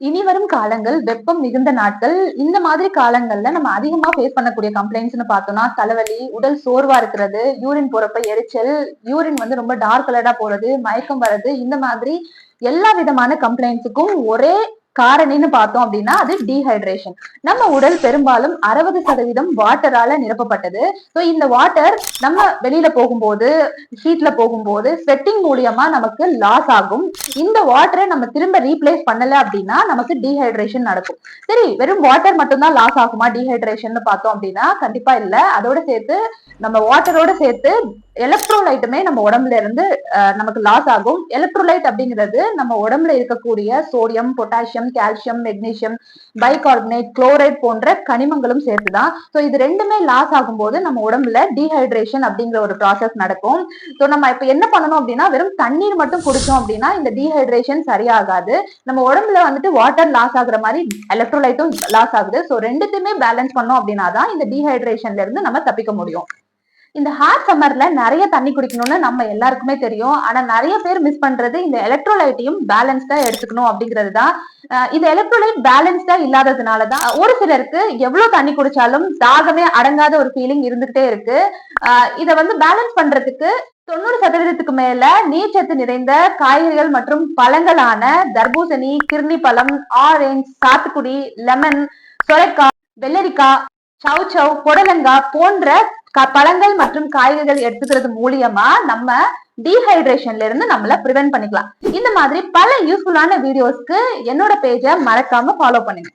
இனி வரும் காலங்கள் வெப்பம் மிகுந்த நாட்கள் இந்த மாதிரி காலங்கள்ல நம்ம அதிகமா ஃபேஸ் பண்ணக்கூடிய கம்ப்ளைண்ட்ஸ்னு பார்த்தோம்னா தலைவலி உடல் சோர்வா இருக்கிறது யூரின் போறப்ப எரிச்சல் யூரின் வந்து ரொம்ப டார்க் கலரா போறது மயக்கம் வர்றது இந்த மாதிரி எல்லா விதமான கம்ப்ளைண்ட்ஸுக்கும் ஒரே காரணின்னு பார்த்தோம் அப்படின்னா அது டீஹைட்ரேஷன் நம்ம உடல் பெரும்பாலும் அறுபது சதவீதம் வாட்டரால நிரப்பப்பட்டது. ஸோ இந்த வாட்டர் நம்ம வெளியில போகும்போது ஹீட்ல போகும்போது ஸ்வெட்டிங் மூலியமா நமக்கு லாஸ் ஆகும். இந்த வாட்டரை நம்ம திரும்ப ரீப்ளேஸ் பண்ணல அப்படின்னா நமக்கு டீஹைட்ரேஷன் நடக்கும். சரி வெறும் வாட்டர் மட்டும்தான் லாஸ் ஆகுமா? டீஹைட்ரேஷன் பார்த்தோம் அப்படின்னா கண்டிப்பா இல்ல. அதோட சேர்த்து நம்ம வாட்டரோட சேர்த்து எலக்ட்ரோலைட்டுமே நம்ம உடம்புல இருந்து நமக்கு லாஸ் ஆகும். எலக்ட்ரோலைட் அப்படிங்கிறது நம்ம உடம்புல இருக்கக்கூடிய sodium potassium calcium magnesium bicarbonate chloride போன்ற கனிமங்களும் சேர்த்துதான். ஸோ இது ரெண்டுமே லாஸ் ஆகும்போது நம்ம உடம்புல டீஹைட்ரேஷன் அப்படிங்கிற ஒரு ப்ராசஸ் நடக்கும். ஸோ நம்ம இப்போ என்ன பண்ணணும் அப்படின்னா வெறும் தண்ணீர் மட்டும் குடிச்சோம் அப்படின்னா இந்த டீஹைட்ரேஷன் சரியாகாது. நம்ம உடம்புல வந்துட்டு வாட்டர் லாஸ் ஆகுற மாதிரி எலக்ட்ரோலைட்டும் லாஸ் ஆகுது. ஸோ ரெண்டுத்தையுமே பேலன்ஸ் பண்ணோம் அப்படின்னா தான் இந்த டீஹைட்ரேஷன்ல இருந்து நம்ம தப்பிக்க முடியும். இந்த ஹாட் சம்மர்ல நிறைய தண்ணி குடிக்கணும்னு நம்ம எல்லாருக்குமே தெரியும். ஆனா நிறைய பேர் மிஸ் பண்றது இந்த எலக்ட்ரோலைட்டையும் பேலன்ஸ்டா எடுத்துக்கணும் அப்படிங்கிறது தான் இந்த எலக்ட்ரோலைட் பேலன்ஸ்டா இல்லாததுனாலதான் ஒரு சிலருக்கு எவ்வளவு தண்ணி குடிச்சாலும் தாகமே அடங்காத ஒரு ஃபீலிங் இருந்துகிட்டே இருக்கு. இதை வந்து பேலன்ஸ் பண்றதுக்கு தொண்ணூறு சதவீதத்துக்கு மேல நீர்ச்சத்து நிறைந்த காய்கறிகள் மற்றும் பழங்களான தர்பூசணி கிர்னி பழம் ஆரஞ்சு சாத்துக்குடி லெமன் சொரைக்காய் வெள்ளரிக்காய் சவு சவ் புடலங்காய் போன்ற பழங்கள் மற்றும் காய்கறிகள் எடுத்துக்கிறது மூலியமா நம்ம டீஹைட்ரேஷன்ல இருந்து நம்மள ப்ரிவென்ட் பண்ணிக்கலாம். இந்த மாதிரி பல யூஸ்ஃபுல்லான வீடியோஸ்க்கு என்னோட பேஜை மறக்காம ஃபாலோ பண்ணுங்க.